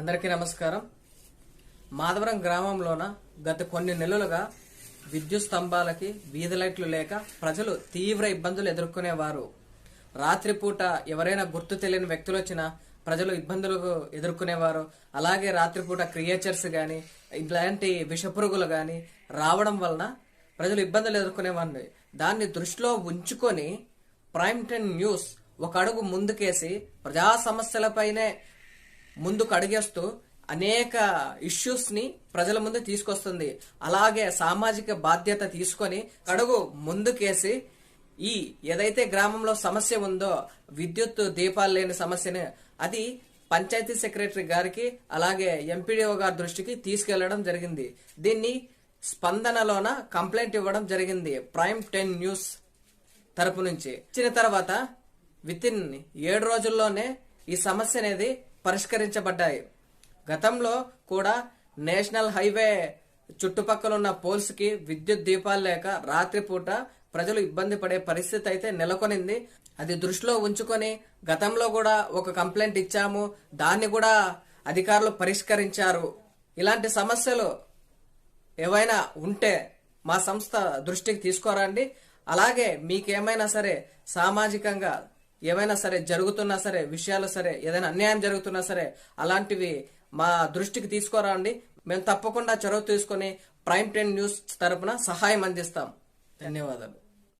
అందరికీ నమస్కారం. మాధవరం గ్రామంలోన గత కొన్ని నెలలుగా విద్యుత్ స్తంభాలకి వీధి లైట్లు లేక ప్రజలు తీవ్ర ఇబ్బందులు ఎదుర్కొనేవారు. రాత్రిపూట ఎవరైనా గుర్తు తెలియని వ్యక్తులు వచ్చినా ప్రజలు ఇబ్బందులు ఎదుర్కొనేవారు. అలాగే రాత్రిపూట క్రియేచర్స్ కానీ ఇలాంటి విషపురుగులు కానీ రావడం వలన ప్రజలు ఇబ్బందులు ఎదుర్కొనేవారు దాన్ని దృష్టిలో ఉంచుకొని ప్రైమ్ టెన్ న్యూస్ ఒక అడుగు ముందుకేసి ప్రజా సమస్యలపైనే ముందుకు అడిగేస్తూ అనేక ఇష్యూస్ని ప్రజల ముందు తీసుకొస్తుంది. అలాగే సామాజిక బాధ్యత తీసుకొని కడుగు ముందుకేసి ఈ ఏదైతే గ్రామంలో సమస్య ఉందో విద్యుత్ దీపాలు లేని సమస్యని అది పంచాయతీ సెక్రటరీ గారికి అలాగే ఎంపీడీఓ గారి దృష్టికి తీసుకెళ్ళడం జరిగింది. దీన్ని స్పందనలోన కంప్లైంట్ ఇవ్వడం జరిగింది. ప్రైమ్ టెన్ న్యూస్ తరపు నుంచి. ఇచ్చిన తర్వాత విత్ ఇన్ ఏడు రోజుల్లోనే ఈ సమస్య అనేది పరిష్కరించబడ్డాయి. గతంలో కూడా నేషనల్ హైవే చుట్టుపక్కల ఉన్న పోల్స్కి విద్యుత్ దీపాలు లేక రాత్రిపూట ప్రజలు ఇబ్బంది పడే పరిస్థితి అయితే నెలకొనింది. అది దృష్టిలో ఉంచుకొని గతంలో కూడా ఒక కంప్లైంట్ ఇచ్చాము. దాన్ని కూడా అధికారులు పరిష్కరించారు. ఇలాంటి సమస్యలు ఏవైనా ఉంటే మా సంస్థ దృష్టికి తీసుకురండి. అలాగే మీకేమైనా సరే సామాజికంగా ఏమైనా సరే జరుగుతున్నా సరే విషయాలు సరే ఏదైనా అన్యాయం జరుగుతున్నా సరే అలాంటివి మా దృష్టికి తీసుకురండి. మేము తప్పకుండా చొరవ తీసుకొని ప్రైమ్ టెన్ న్యూస్ తరపున సహాయం అందిస్తాం. ధన్యవాదాలు.